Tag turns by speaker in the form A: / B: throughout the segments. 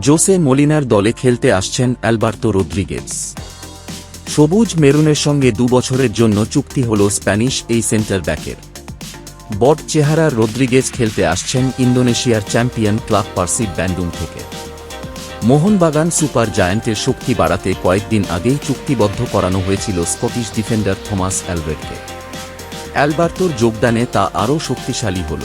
A: Jose মলিনার দলে খেলতে আসছেন অ্যালবার্তো রদ্রিগেজ। সবুজ মেরুনের সঙ্গে দু বছরের জন্য চুক্তি হল স্প্যানিশ এই সেন্টার ব্যাকের। বট চেহারার রদ্রিগেজ খেলতে আসছেন ইন্দোনেশিয়ার চ্যাম্পিয়ন ক্লাব পার্সিড ব্যান্ডুম থেকে। মোহনবাগান সুপার জায়ান্টের শক্তি বাড়াতে কয়েকদিন আগেই চুক্তিবদ্ধ করানো হয়েছিল স্কটিশ ডিফেন্ডার থমাস অ্যালভেটকে অ্যালবার্তোর যোগদানে তা আরও শক্তিশালী হল।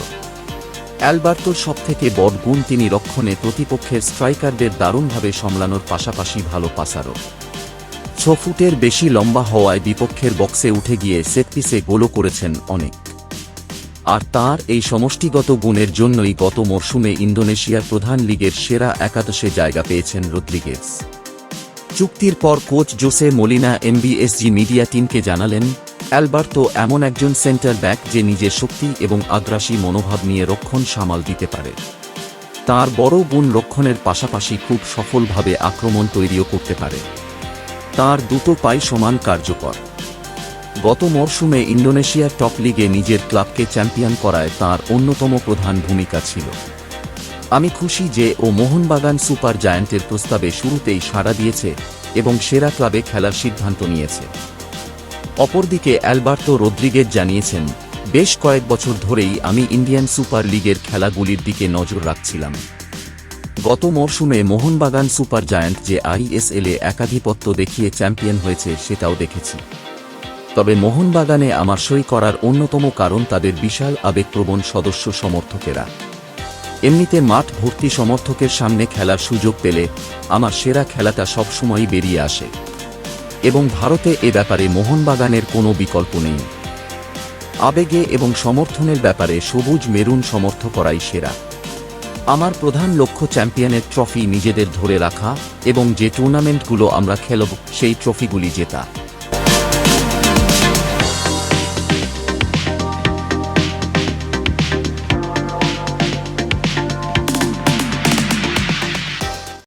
A: অ্যালবার্তোর সবথেকে বড় গুণ তিনি রক্ষণে প্রতিপক্ষের স্ট্রাইকারদের দারুণভাবে সামলানোর পাশাপাশি ভালো পাসারও। ছ ফুটের বেশি লম্বা হওয়ায় বিপক্ষের বক্সে উঠে গিয়ে সেটপিসে গোলও করেছেন অনেক। আর তার এই সমষ্টিগত গুণের জন্যই গত মরশুমে ইন্দোনেশিয়ার প্রধান লিগের সেরা একাদশে জায়গা পেয়েছেন রদ্রিগেজ। চুক্তির পর coach Jose Molina MBSG media টিমকে জানালেন, অ্যালবার্তো এমন একজন সেন্টার ব্যাক যে নিজের শক্তি এবং আগ্রাসী মনোভাব নিয়ে রক্ষণ সামাল দিতে পারে। তার বড় গুণ রক্ষণের পাশাপাশি খুব সফলভাবে আক্রমণ তৈরিও করতে পারে। তার দুটো পাই সমান কার্যকর। গত মরশুমে ইন্দোনেশিয়ার টপ লিগে নিজের ক্লাবকে চ্যাম্পিয়ন করায় তার অন্যতম প্রধান ভূমিকা ছিল। আমি খুশি যে ও মোহনবাগান সুপার জায়ান্টের প্রস্তাবে শুরুতেই সাড়া দিয়েছে এবং সেরা ক্লাবে খেলার সিদ্ধান্ত নিয়েছে। অপরদিকে অ্যালবার্তো রদ্রিগেজ জানিয়েছেন, বেশ কয়েক বছর ধরেই আমি ইন্ডিয়ান সুপার লিগের খেলাগুলির দিকে নজর রাখছিলাম। গত মরশুমে মোহনবাগান সুপার জায়ান্ট যে আইএসএলে একাধিপত্য দেখিয়ে চ্যাম্পিয়ন হয়েছে সেটাও দেখেছি। তবে মোহনবাগানে আমার সই করার অন্যতম কারণ তাদের বিশাল আবেগপ্রবণ সদস্য সমর্থকেরা। এমনিতে মাঠ ভর্তি সমর্থকের সামনে খেলার সুযোগ পেলে আমার সেরা খেলাটা সবসময়ই বেরিয়ে আসে। এবং ভারতে এ ব্যাপারে মোহনবাগানের কোনো বিকল্প নেই। আবেগে এবং সমর্থনের ব্যাপারে সবুজ মেরুন সমর্থ করাই সেরা। আমার প্রধান লক্ষ্য চ্যাম্পিয়নের ট্রফি নিজেদের ধরে রাখা এবং যে টুর্নামেন্টগুলো আমরা খেলব সেই ট্রফিগুলি জেতা।